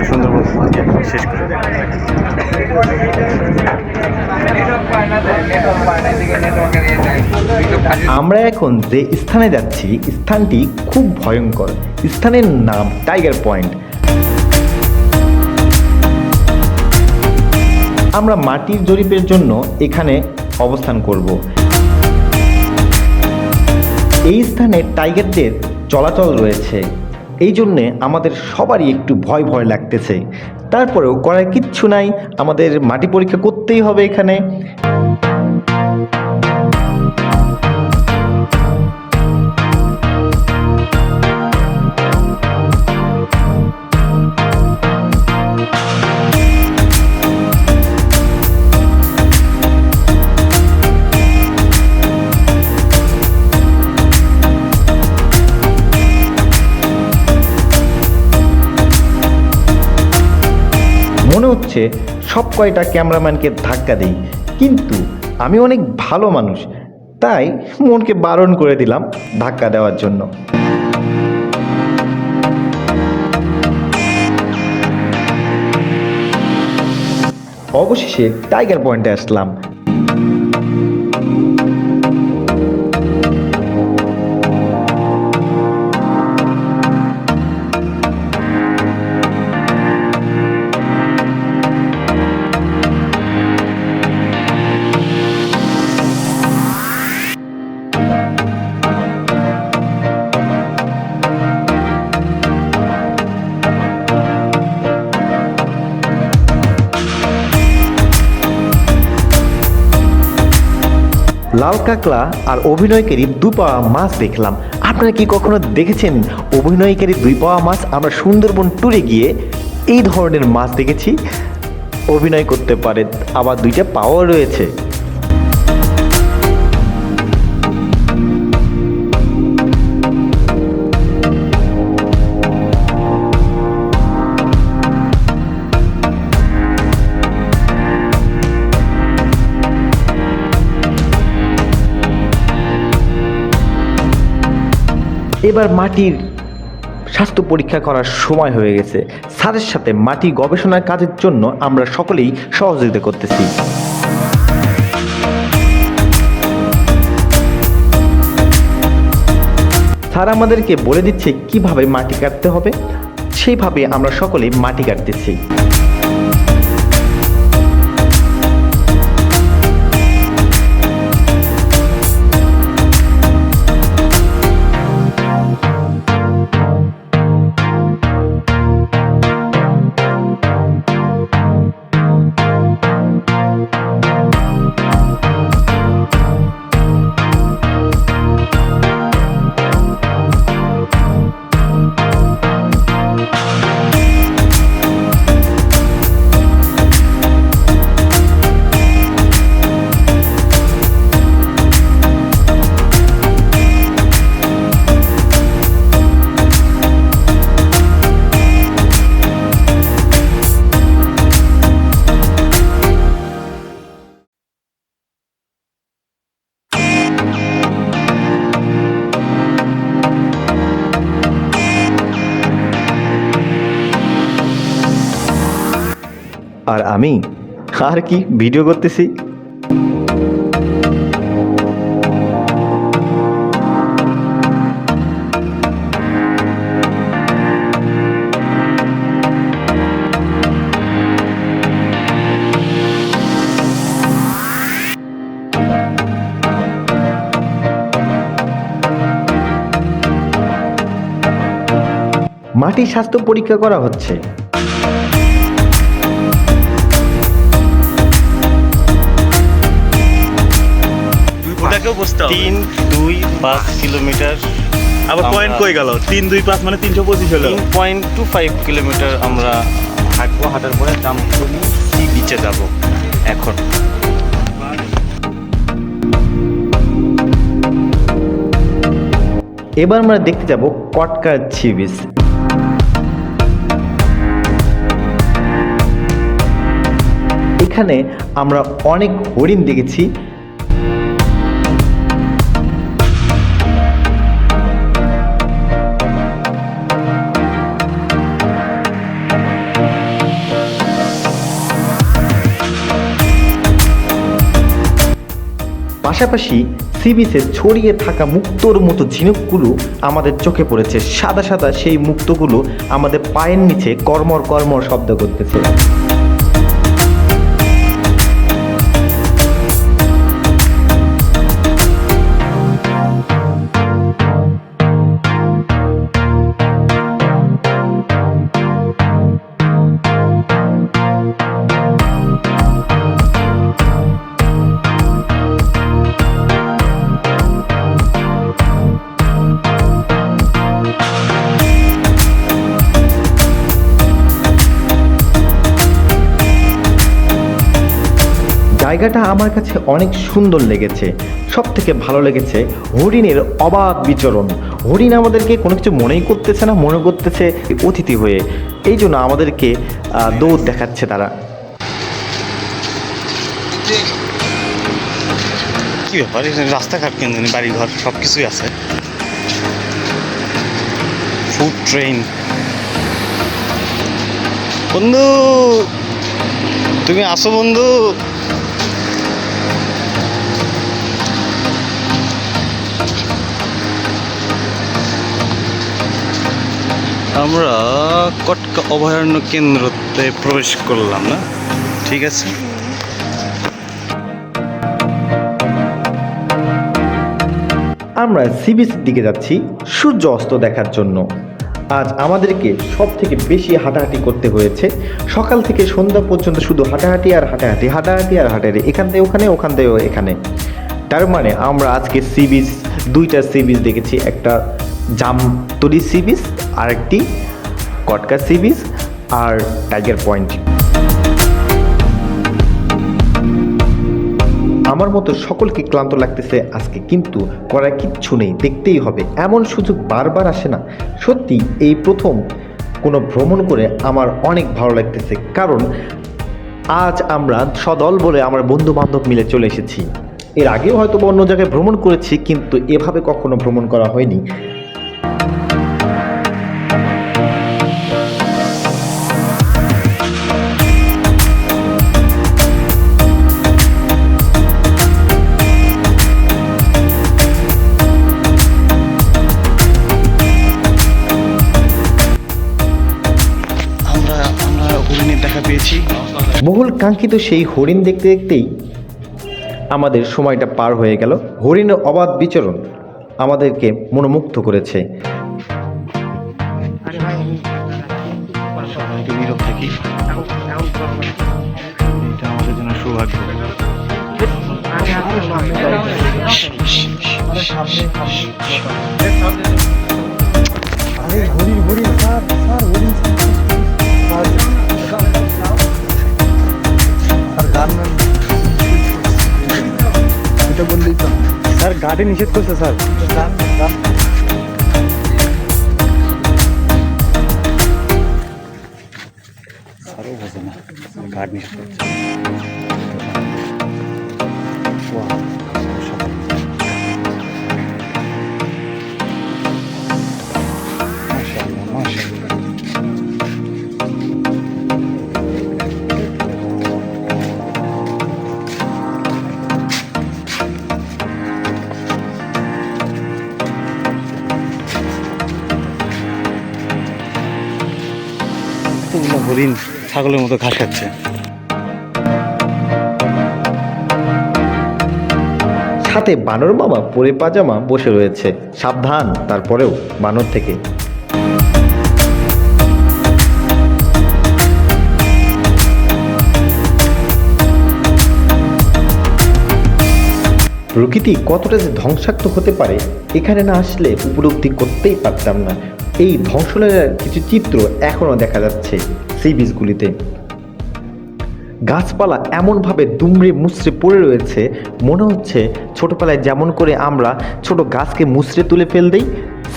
আমরা সুন্দরবন শেষ করি। আমরা এখন যে স্থানে যাচ্ছি, স্থানটি খুব ভয়ঙ্কর। স্থানের নাম টাইগার পয়েন্ট আমরা মাটির জরিপের জন্য এখানে অবস্থান করব। এই স্থানে টাইগারদের চলাচল রয়েছে। এই জন্যে আমাদের সবারই একটু ভয় ভয় লাগতেছে। তারপরেও করার কিচ্ছু নাই, আমাদের মাটি পরীক্ষা করতেই হবে এখানে। হচ্ছে সব কয়টা ক্যামেরাম্যানকে ধাক্কা দেই। কিন্তু আমি অনেক ভালো মানুষ, তাই মনকে বারণ করে দিলাম ধাক্কা দেওয়ার জন্য। অবশেষে টাইগার পয়েন্টে আসলাম। লাল কাকলা আর অভিনয়কারী দু পাওয়া মাছ দেখলাম। আপনারা কি কখনো দেখেছেন অভিনয়কারী দুই পাওয়া মাছ? আমরা সুন্দরবন ট্যুরে গিয়ে এই ধরনের মাছ দেখেছি। অভিনয় করতে পারে আবার দুইটা পাওয়া রয়েছে। এবার মাটির স্বাস্থ্য পরীক্ষা করার সময় হয়ে গেছে। স্যারের সাথে মাটি গবেষণার কাজের জন্য আমরা সকলেই সহযোগিতা করতেছি। স্যার আমাদেরকে বলে দিচ্ছে কীভাবে মাটি কাটতে হবে? সেইভাবে আমরা সকলেই মাটি কাটতেছি। আর আমি? আর কি ভিডিও করতেছি? মাটির স্বাস্থ্য পরীক্ষা করা হচ্ছে। বুঝতে হবে। তিন দুই পাঁচ কিলোমিটার আবার পয়েন্ট কই গেল? তিন দুই পাঁচ মানে তিনশো পঁচিশ হলো। তিন পয়েন্ট টু ফাইভ কিলোমিটার আমরা হাঁটবো হাঁটার পরে জামতলি সি বিচে যাব এখন। এবার আমরা দেখতে যাব কটকার সি বিচ এখানে আমরা অনেক হরিণ দেখেছি পাশাপাশি সি বিচে ছড়িয়ে থাকা মুক্তোর মতো ঝিনুকগুলো আমাদের চোখে পড়েছে। সাদা সাদা সেই মুক্তগুলো আমাদের পায়ের নিচে কর্মর কর্মর শব্দ করতেছে। জায়গাটা আমার কাছে অনেক সুন্দর লেগেছে। সব থেকে ভালো লেগেছে হরিণের অবাক বিচরণ। হরিণ আমাদেরকে কোনো কিছু মনেই করতেছে না, মনে করতেছে অতিথি হয়ে। এই জন্য আমাদেরকে দৌড় দেখাচ্ছে তারা। কি ব্যাপার? এখানে রাস্তাঘাট কেন বাড়ি ঘর সব কিছুই আছে। ফুড ট্রেন বন্ধু, তুমি আসো বন্ধু। আমরা কটকা অভয়ারণ্য কেন্দ্রতে প্রবেশ করলাম, না? ঠিক আছে? আমরা সি বিচের দিকে যাচ্ছি সূর্য অস্ত দেখার জন্য। আজ আমাদেরকে সব থেকে বেশি হাঁটাহাঁটি করতে হয়েছে। সকাল থেকে সন্ধ্যা পর্যন্ত শুধু হাঁটাহাঁটি আর হাঁটাহাঁটি হাঁটাহাঁটি আর হাঁটাহাঁটি এখান থেকে ওখানে ওখান। থেকে এখানে তার মানে আমরা আজকে সি বিচ দুইটা সি বিচ দেখেছি, একটা জামতলি সি বিচ আর একটি কটকা সি বিচ আর টাইগার পয়েন্ট। আমার মতো সকলকে ক্লান্ত লাগতেছে আজকে, কিন্তু করার কিচ্ছু নেই, দেখতেই হবে। এমন সুযোগ বারবার আসে না। সত্যি, এই প্রথম কোনো ভ্রমণ করে আমার অনেক ভালো লাগতেছে, কারণ আজ আমরা সদল বলে আমার বন্ধু বান্ধব মিলে চলে এসেছি। এর আগেও হয়তো অন্য জায়গায় ভ্রমণ করেছি, কিন্তু এভাবে কখনো ভ্রমণ করা হয়নি। বহুল কাঙ্ক্ষিত সেই হরিণ দেখতে দেখতেই আমাদের সময়টা পার হয়ে গেল হরিণের অবাধ বিচরণ আমাদেরকে মনোমুগ্ধ করেছে একটু নীরব থাকি এটা সৌভাগ্য গাড়ি নিষেধ করছে স্যার স্যারও বোঝে না গার্ড নিষেধ করছে হরিণ ছাগলের মতো ঘাস খাচ্ছে। সাথে বানর মামা পরে পাজামা বসে রয়েছে। সাবধান, তারপরেও বানর থেকে। প্রকৃতি কতটা যে ধ্বংসাত্মক হতে পারে, এখানে না আসলে উপলব্ধি করতেই পারতাম না। এই ধ্বংসলীলার কিছু চিত্র এখনও দেখা যাচ্ছে সেই বিচগুলিতে গাছপালা এমনভাবে দুমড়ে মুচড়ে পড়ে রয়েছে, মনে হচ্ছে ছোটোবেলায় যেমন করে আমরা ছোট গাছকে মুচড়ে তুলে ফেল দিই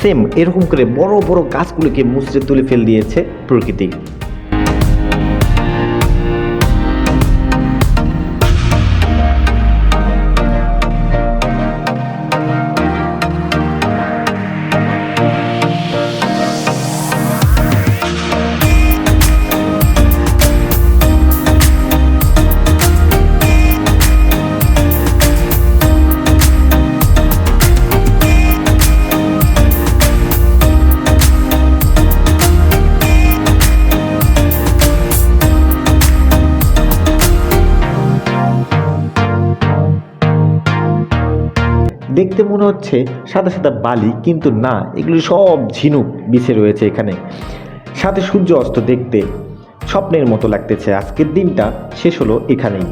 সেম এরকম করে বড় বড় গাছগুলিকে মুচড়ে তুলে ফেল দিয়েছে প্রকৃতি। দেখতে মনে হচ্ছে সাদা সাদা বালি, কিন্তু না, এগুলি সব ঝিনুক বিছে রয়েছে এখানে। সাথে সূর্য অস্ত দেখতে স্বপ্নের মতো লাগতেছে। আজকের দিনটা শেষ হলো এখানেই।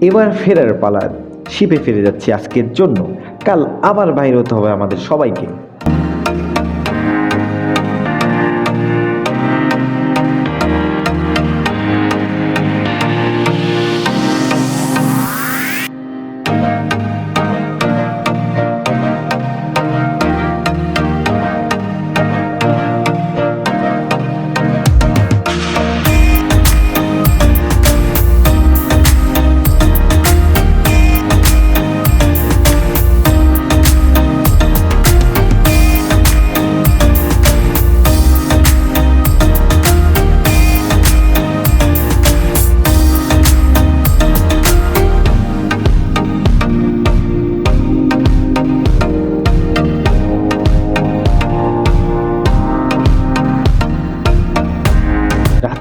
এবার ফেরার পালা। শিপে ফিরে যাচ্ছি আজকের জন্য। কাল আবার বাইরে হতে হবে আমাদের সবাইকে।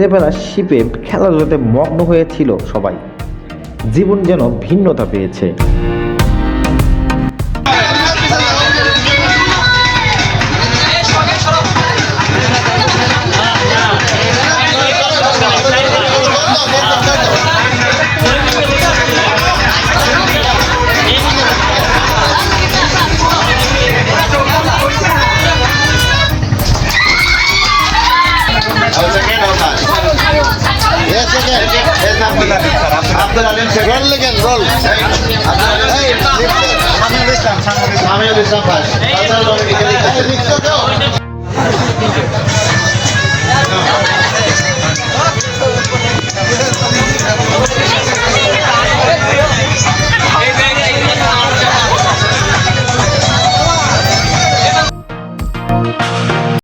রাতের বেলা শিপে খেলাধুলাতে মগ্ন হয়েছিল সবাই। জীবন যেন ভিন্নতা পেয়েছে। Alim, sir. Roll again, roll. Hey,